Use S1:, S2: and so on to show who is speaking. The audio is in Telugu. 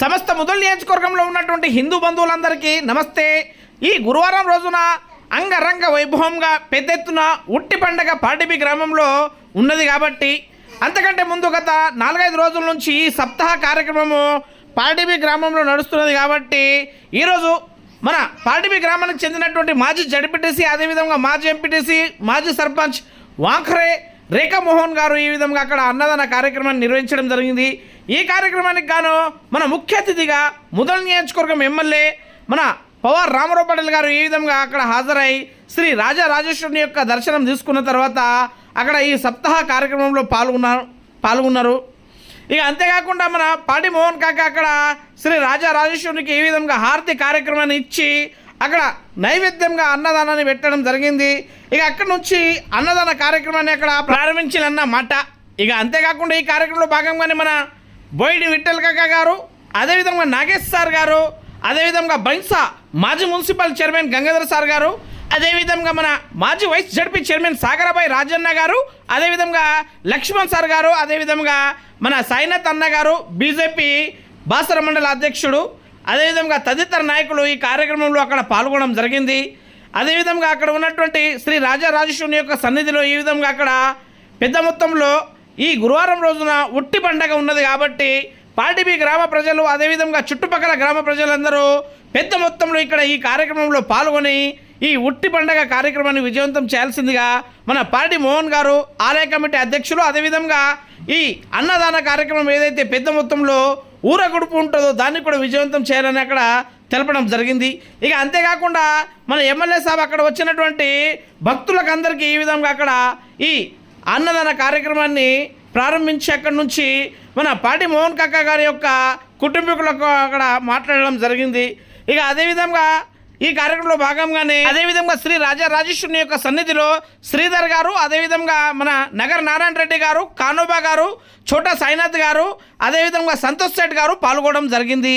S1: సమస్త ముదుల్ నియోజకవర్గంలో ఉన్నటువంటి హిందూ బంధువులందరికీ నమస్తే. ఈ గురువారం రోజున అంగరంగ వైభవంగా పెద్ద ఎత్తున ఉట్టి పండగ పాటిబి గ్రామంలో ఉన్నది కాబట్టి అంతకంటే ముందు గత నాలుగైదు రోజుల నుంచి ఈ సప్తాహ కార్యక్రమము పాటిబి గ్రామంలో నడుస్తున్నది కాబట్టి ఈరోజు మన పాటిబి గ్రామానికి చెందినటువంటి మాజీ జడ్పీటీసీ అదేవిధంగా మాజీ ఎంపీటీసీ మాజీ సర్పంచ్ వాంఖరే రేఖా మోహన్ గారు ఈ విధంగా అక్కడ అన్నదాన కార్యక్రమాన్ని నిర్వహించడం జరిగింది. ఈ కార్యక్రమానికి గాను మన ముఖ్య అతిథిగా ముదల నియోజకవర్గం ఎమ్మెల్యే మన పవార్ రామారావు పటేల్ గారు ఈ విధంగా అక్కడ హాజరై శ్రీ రాజా రాజేశ్వరుని యొక్క దర్శనం తీసుకున్న తర్వాత అక్కడ ఈ సప్తాహ కార్యక్రమంలో పాల్గొన్నారు పాల్గొన్నారు. ఇక అంతేకాకుండా మన పాటి మోహన్ కాక అక్కడ శ్రీ రాజా రాజేశ్వరునికి ఈ విధంగా హారతి కార్యక్రమాన్ని ఇచ్చి అక్కడ నైవేద్యంగా అన్నదానాన్ని పెట్టడం జరిగింది. ఇక అక్కడ నుంచి అన్నదాన కార్యక్రమాన్ని అక్కడ ప్రారంభించాలన్న మాట. ఇక అంతేకాకుండా ఈ కార్యక్రమంలో భాగంగానే మన బోయిడి విఠల్ కక్క గారు అదేవిధంగా నాగేష్ సార్ గారు అదేవిధంగా బైన్సా మాజీ మున్సిపల్ చైర్మన్ గంగాధర్ సార్ గారు అదేవిధంగా మన మాజీ vice ZP chairman Sagarabai Rajanna గారు అదేవిధంగా లక్ష్మణ్ సార్ గారు అదేవిధంగా మన సాయినాథ్ అన్న గారు బీజేపీ బాసర మండల అధ్యక్షుడు అదేవిధంగా తదితర నాయకులు ఈ కార్యక్రమంలో అక్కడ పాల్గొనడం జరిగింది. అదేవిధంగా అక్కడ ఉన్నటువంటి శ్రీ రాజా రాజేశ్వరుని యొక్క సన్నిధిలో ఈ విధంగా అక్కడ పెద్ద మొత్తంలో ఈ గురువారం రోజున ఉట్టి పండగ ఉన్నది కాబట్టి పాటిబి గ్రామ ప్రజలు అదేవిధంగా చుట్టుపక్కల గ్రామ ప్రజలందరూ పెద్ద మొత్తంలో ఇక్కడ ఈ కార్యక్రమంలో పాల్గొని ఈ ఉట్టి పండగ కార్యక్రమాన్ని విజయవంతం చేయాల్సిందిగా మన పార్టీ మోహన్ గారు ఆలయ కమిటీ అధ్యక్షులు అదేవిధంగా ఈ అన్నదాన కార్యక్రమం ఏదైతే పెద్ద మొత్తంలో ఊరగుడుపు ఉంటుందో దాన్ని కూడా విజయవంతం చేయాలని అక్కడ తెలపడం జరిగింది. ఇక అంతేకాకుండా మన ఎమ్మెల్యే సాబ్ అక్కడ వచ్చినటువంటి భక్తులకు అందరికీ ఈ విధంగా అక్కడ ఈ అన్నదాన కార్యక్రమాన్ని ప్రారంభించి అక్కడి నుంచి మన పాటి మోహన్ కక్క గారి యొక్క కుటుంబీకులకు అక్కడ మాట్లాడడం జరిగింది. ఇక అదేవిధంగా ఈ కార్యక్రమంలో భాగంగానే అదేవిధంగా శ్రీ రాజా రాజేశ్వరుని యొక్క సన్నిధిలో శ్రీధర్ గారు అదేవిధంగా మన నగర నారాయణ రెడ్డి గారు కానోబా గారు చోటా సాయినాథ్ గారు అదేవిధంగా సంతోష్ శెట్ గారు పాల్గొనడం జరిగింది.